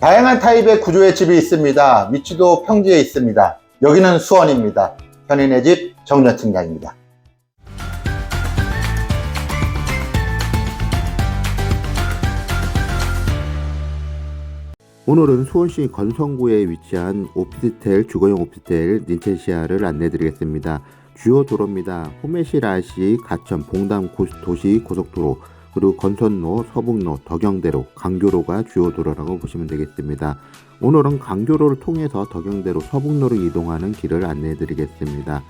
다양한 타입의 구조의 집이 있습니다. 위치도 평지에 있습니다. 여기는 수원입니다. 현인의 집 정전 팀장입니다. 오늘은 수원시 건성구에 위치한 오피스텔 주거용 오피스텔 닌체시아를 안내드리겠습니다. 주요 도로입니다. 호메시 라시 가천 봉담 고- 도시 고속도로 그리고 건선로 서북로 덕영대로 강교로가 주요 도로라고 보시면 되겠습니다. 오늘은 강교로를 통해서 덕영대로 서북로로 이동하는 길을 안내해 드리겠습니다.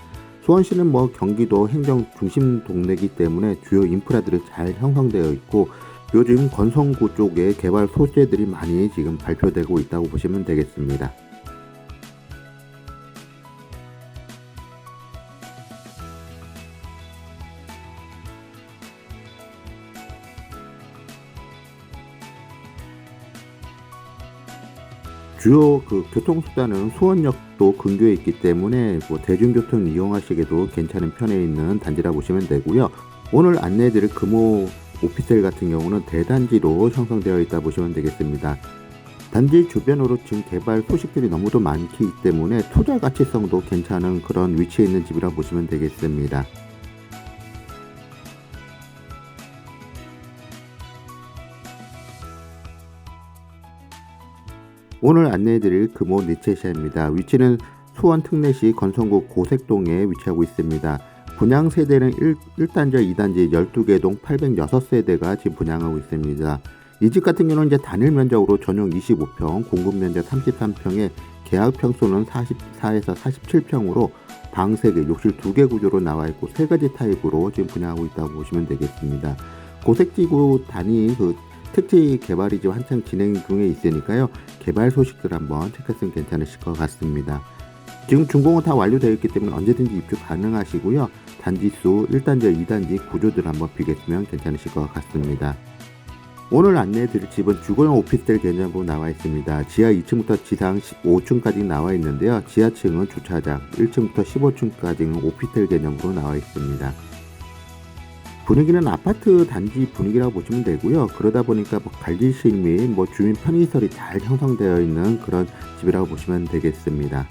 수원시는 뭐 경기도 행정 중심 동네이기 때문에 주요 인프라들이 잘 형성되어 있고 요즘 건성구 쪽에 개발 소재들이 많이 지금 발표되고 있다고 보시면 되겠습니다. 주요 그 교통수단은 수원역도 근교에 있기 때문에 뭐 대중교통 이용하시기도 괜찮은 편에 있는 단지라 보시면 되고요. 오늘 안내해드릴 금호 오피스텔 같은 경우는 대단지로 형성되어 있다 보시면 되겠습니다. 단지 주변으로 지금 개발 소식들이 너무도 많기 때문에 투자 가치성도 괜찮은 그런 위치에 있는 집이라 보시면 되겠습니다. 오늘 안내해드릴 금호 니체시아입니다. 위치는 수원 특례시 건성구 고색동에 위치하고 있습니다. 분양 세대는 1, 단지 2단지 12개 동 806세대가 지금 분양하고 있습니다. 이 집 같은 경우는 이제 단일 면적으로 전용 25평, 공급 면적 33평에 계약 평수는 44에서 47평으로 방 3개, 욕실 2개 구조로 나와 있고 세 가지 타입으로 지금 분양하고 있다고 보시면 되겠습니다. 고색지구 단위 그 특지 개발이 지금 한창 진행 중에 있으니까요. 개발 소식들 한번 체크했으면 괜찮으실 것 같습니다. 지금 준공은 다 완료되어 있기 때문에 언제든지 입주 가능하시고요. 단지수 1단지, 2단지 구조들 한번 비겠으면 괜찮으실 것 같습니다. 오늘 안내해 드릴 집은 주거용 오피스텔 개념으로 나와 있습니다. 지하 2층부터 지상 15층까지 나와 있는데요. 지하층은 주차장, 1층부터 15층까지는 오피스텔 개념으로 나와 있습니다. 분위기는 아파트 단지 분위기라고 보시면 되고요. 그러다 보니까 뭐 관리실 및 뭐 주민 편의시설이 잘 형성되어 있는 그런 집이라고 보시면 되겠습니다.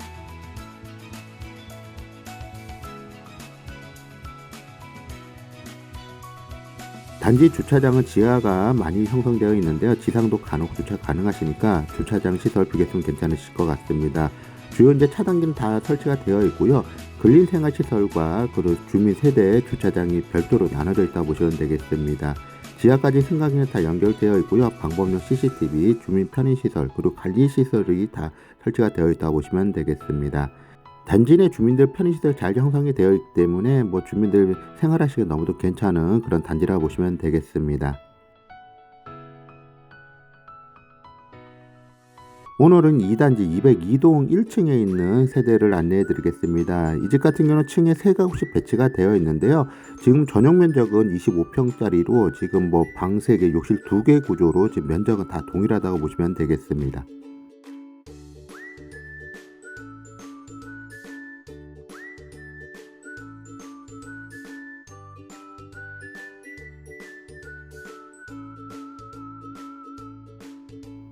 단지 주차장은 지하가 많이 형성되어 있는데요. 지상도 간혹 주차 가능하시니까 주차장 시설 비겠으면 괜찮으실 것 같습니다. 주요 이제 차단기는 다 설치가 되어 있고요. 근린 생활 시설과 그 주민 세대 주차장이 별도로 나눠져 있다고 보시면 되겠습니다. 지하까지 승강기는 다 연결되어 있고요. 방법용 CCTV, 주민 편의 시설, 그리고 관리 시설이 다 설치가 되어 있다고 보시면 되겠습니다. 단지 내 주민들 편의시설 잘 형성이 되어 있기 때문에 뭐 주민들 생활하시기 너무도 괜찮은 그런 단지라고 보시면 되겠습니다. 오늘은 2단지 202동 1층에 있는 세대를 안내해 드리겠습니다. 이 집 같은 경우는 층에 세 가구씩 배치가 되어 있는데요. 지금 전용 면적은 25평짜리로 지금 뭐 방 3개, 욕실 2개 구조로 지금 면적은 다 동일하다고 보시면 되겠습니다.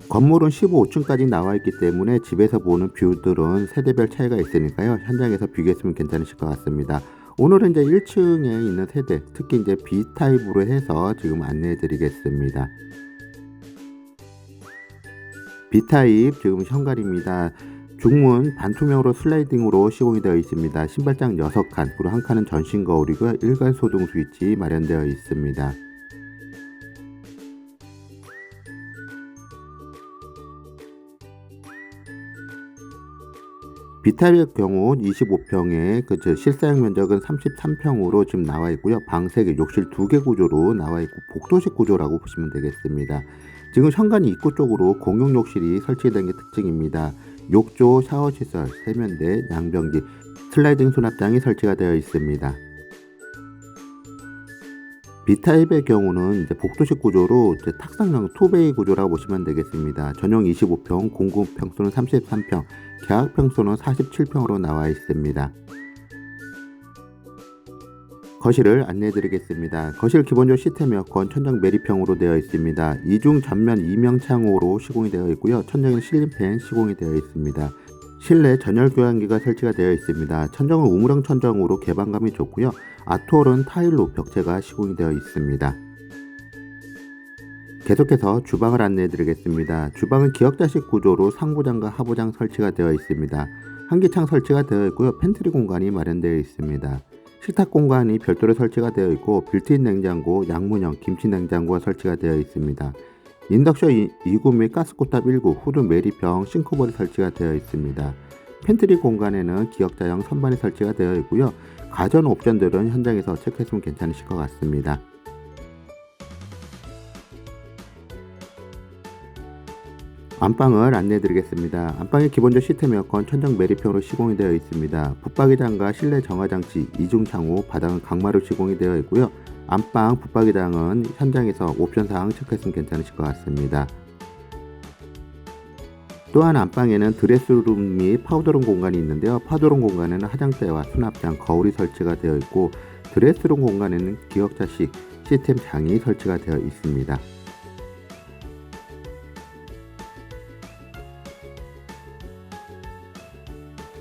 건물은 15층까지 나와 있기 때문에 집에서 보는 뷰들은 세대별 차이가 있으니까요. 현장에서 비교했으면 괜찮으실 것 같습니다. 오늘은 이제 1층에 있는 세대, 특히 이제 B타입으로 해서 지금 안내해 드리겠습니다. B타입 지금 현관입니다. 중문 반투명으로 슬라이딩으로 시공이 되어 있습니다. 신발장 6칸, 그리고 한 칸은 전신 거울이고요. 일괄 소등 스위치 마련되어 있습니다. 비타입의 경우 25평에 그저 실사용 면적은 33평으로 지금 나와 있고요. 방 3개, 욕실 2개 구조로 나와 있고 복도식 구조라고 보시면 되겠습니다. 지금 현관 입구 쪽으로 공용 욕실이 설치된 게 특징입니다. 욕조, 샤워 시설, 세면대, 양변기, 슬라이딩 수납장이 설치가 되어 있습니다. B타입의 경우는 이제 복도식 구조로 이제 탁상형 투베이 구조라고 보시면 되겠습니다. 전용 25평, 공급 평수는 33평, 계약 평수는 47평으로 나와 있습니다. 거실을 안내해 드리겠습니다. 거실 기본적 시스템 에어컨 천장 매립형으로 되어 있습니다. 이중 전면 이명 창호로 시공이 되어 있고요. 천장에는 실린팬 시공이 되어 있습니다. 실내 전열 교환기가 설치가 되어 있습니다. 천정은 우물형 천정으로 개방감이 좋고요. 아트홀은 타일로 벽체가 시공이 되어 있습니다. 계속해서 주방을 안내해 드리겠습니다. 주방은 기역자식 구조로 상부장과 하부장 설치가 되어 있습니다. 한기창 설치가 되어 있고요. 팬트리 공간이 마련되어 있습니다. 식탁 공간이 별도로 설치가 되어 있고 빌트인 냉장고, 양문형 김치 냉장고가 설치가 되어 있습니다. 인덕션 2구 및 가스코탑 1구, 후드 매립형 싱크볼이 설치가 되어 있습니다. 팬트리 공간에는 기역자형 선반이 설치가 되어 있고요. 가전 옵션들은 현장에서 체크했으면 괜찮으실 것 같습니다. 안방을 안내해 드리겠습니다. 안방의 기본적 시스템 에어컨 천정 매립형으로 시공이 되어 있습니다. 붙박이장과 실내 정화장치 이중 창호, 바닥은 강마루 시공이 되어 있고요. 안방 붙박이장은 현장에서 옵션 사항 체크했으면 괜찮으실 것 같습니다. 또한 안방에는 드레스룸 및 파우더룸 공간이 있는데요. 파우더룸 공간에는 화장대와 수납장, 거울이 설치가 되어 있고 드레스룸 공간에는 기역자식 시스템 장이 설치가 되어 있습니다.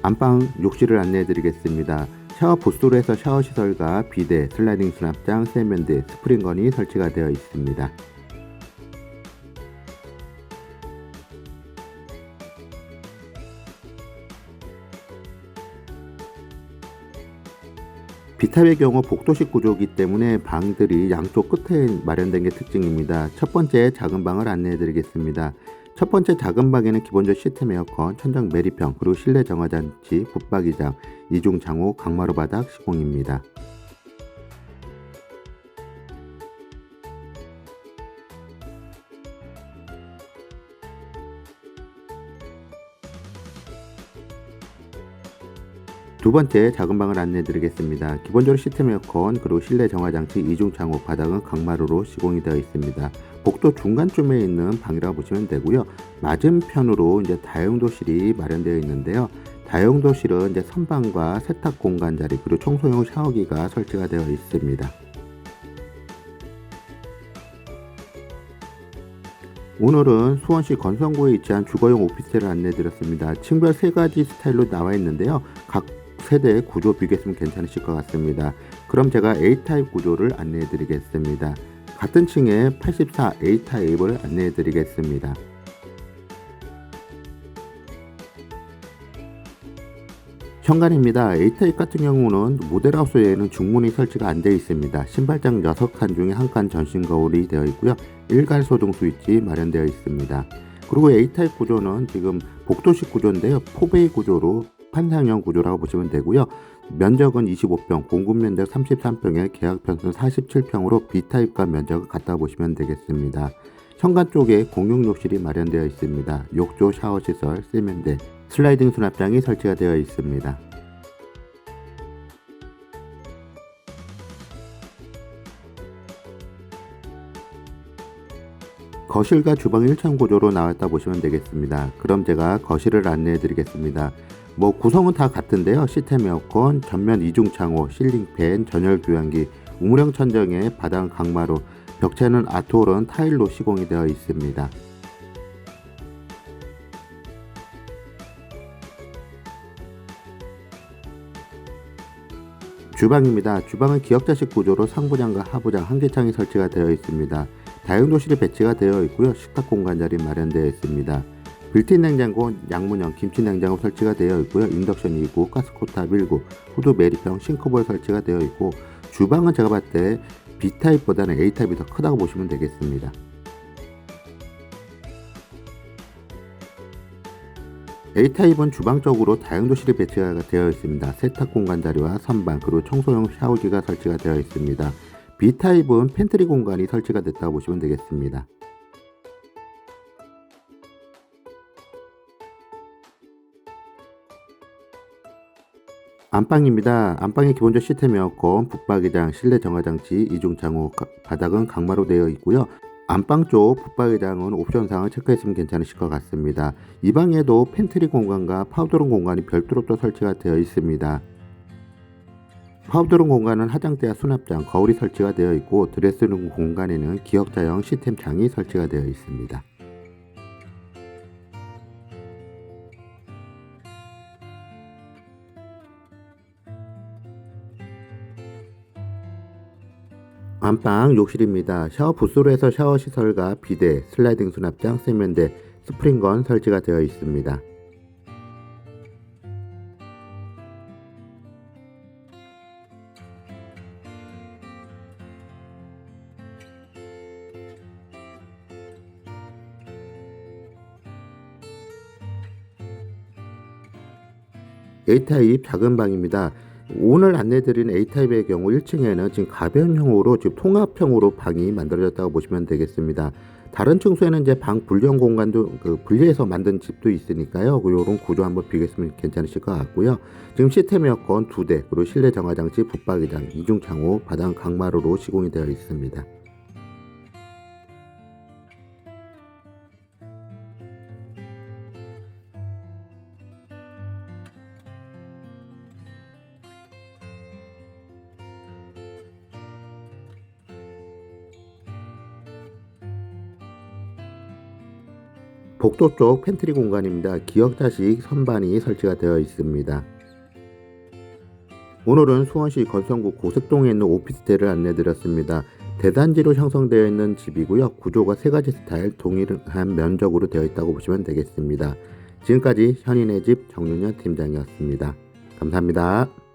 안방 욕실을 안내해 드리겠습니다. 샤워 부스로 해서 샤워 시설과 비데, 슬라이딩 수납장, 세면대, 스프링건이 설치가 되어 있습니다. 비탑의 경우 복도식 구조이기 때문에 방들이 양쪽 끝에 마련된 게 특징입니다. 첫 번째 작은 방을 안내해 드리겠습니다. 첫 번째 작은 방에는 기본적 시스템 에어컨, 천장 매립형, 그리고 실내 정화장치, 붙박이장, 이중 창호, 강마루 바닥 시공입니다. 두 번째 작은 방을 안내해 드리겠습니다. 기본적으로 시스템 에어컨 그리고 실내 정화장치 이중 창호 바닥은 강마루로 시공이 되어 있습니다. 복도 중간쯤에 있는 방이라고 보시면 되고요. 맞은편으로 이제 다용도실이 마련되어 있는데요. 다용도실은 이제 선반과 세탁 공간 자리 그리고 청소용 샤워기가 설치가 되어 있습니다. 오늘은 수원시 건성구에 위치한 주거용 오피스텔을 안내해 드렸습니다. 층별 세 가지 스타일로 나와 있는데요. 각 세대 구조 비교했으면 괜찮으실 것 같습니다. 그럼 제가 A타입 구조를 안내해 드리겠습니다. 같은 층에 84 A타입을 안내해 드리겠습니다. 현관입니다. A타입 같은 경우는 모델하우스에는 중문이 설치가 안 되어 있습니다. 신발장 6칸 중에 한 칸 전신 거울이 되어 있고요. 일괄 소등 스위치 마련되어 있습니다. 그리고 A타입 구조는 지금 복도식 구조인데요. 포베이 구조로 판상형 구조라고 보시면 되고요. 면적은 25평, 공급 면적 33평에 계약 평수는 47평으로 B타입과 면적을 같다 보시면 되겠습니다. 현관 쪽에 공용 욕실이 마련되어 있습니다. 욕조, 샤워 시설, 세면대, 슬라이딩 수납장이 설치가 되어 있습니다. 거실과 주방 1층 구조로 나왔다 보시면 되겠습니다. 그럼 제가 거실을 안내해 드리겠습니다. 뭐 구성은 다 같은데요. 시스템 에어컨, 전면 이중 창호, 실링팬, 전열 교환기, 우물형 천정에 바닥 강마루, 벽체는 아트홀은 타일로 시공이 되어 있습니다. 주방입니다. 주방은 기역자식 구조로 상부장과 하부장 한 개창이 설치가 되어 있습니다. 다용도실이 배치가 되어 있고요. 식탁 공간 자리 마련되어 있습니다. 빌트인 냉장고, 양문형 김치 냉장고 설치가 되어 있고요. 인덕션 2구, 가스코탑 1구, 후드 매립형 싱크볼 설치가 되어 있고 주방은 제가 봤을 때 B타입보다는 A타입이 더 크다고 보시면 되겠습니다. A타입은 주방 쪽으로 다용도실이 배치가 되어 있습니다. 세탁 공간 자리와 선반 그리고 청소용 샤워기가 설치가 되어 있습니다. B타입은 팬트리 공간이 설치가 됐다고 보시면 되겠습니다. 안방입니다. 안방의 기본적 시스템 에어컨, 붙박이장, 실내 정화장치, 이중창호, 가- 바닥은 강마로 되어 있고요. 안방 쪽 붙박이장은 옵션사항을 체크했으면 괜찮으실 것 같습니다. 이 방에도 팬트리 공간과 파우더룸 공간이 별도로 또 설치가 되어 있습니다. 파우더룸 공간은 화장대와 수납장, 거울이 설치가 되어 있고 드레스룸 공간에는 기역자형 시스템 창이 설치가 되어 있습니다. 안방 욕실입니다. 샤워 부스로 해서 샤워 시설과 비데, 슬라이딩 수납장, 세면대, 스프링건 설치가 되어 있습니다. A타입 작은 방입니다. 오늘 안내드린 A타입의 경우 1층에는 지금 가변형으로 지금 통합형으로 방이 만들어졌다고 보시면 되겠습니다. 다른 층수에는 이제 방 분리형 공간도 그 분리해서 만든 집도 있으니까요. 이런 구조 한번 비교했으면 괜찮으실 것 같고요. 지금 시스템 에어컨 두 대, 그리고 실내 정화장치, 붙박이장, 이중 창호, 바닥 강마루로 시공이 되어 있습니다. 복도 쪽 팬트리 공간입니다. 기역자식 선반이 설치가 되어 있습니다. 오늘은 수원시 건성구 고색동에 있는 오피스텔을 안내드렸습니다. 대단지로 형성되어 있는 집이고요. 구조가 세 가지 스타일 동일한 면적으로 되어 있다고 보시면 되겠습니다. 지금까지 현인의 집 정윤현 팀장이었습니다. 감사합니다.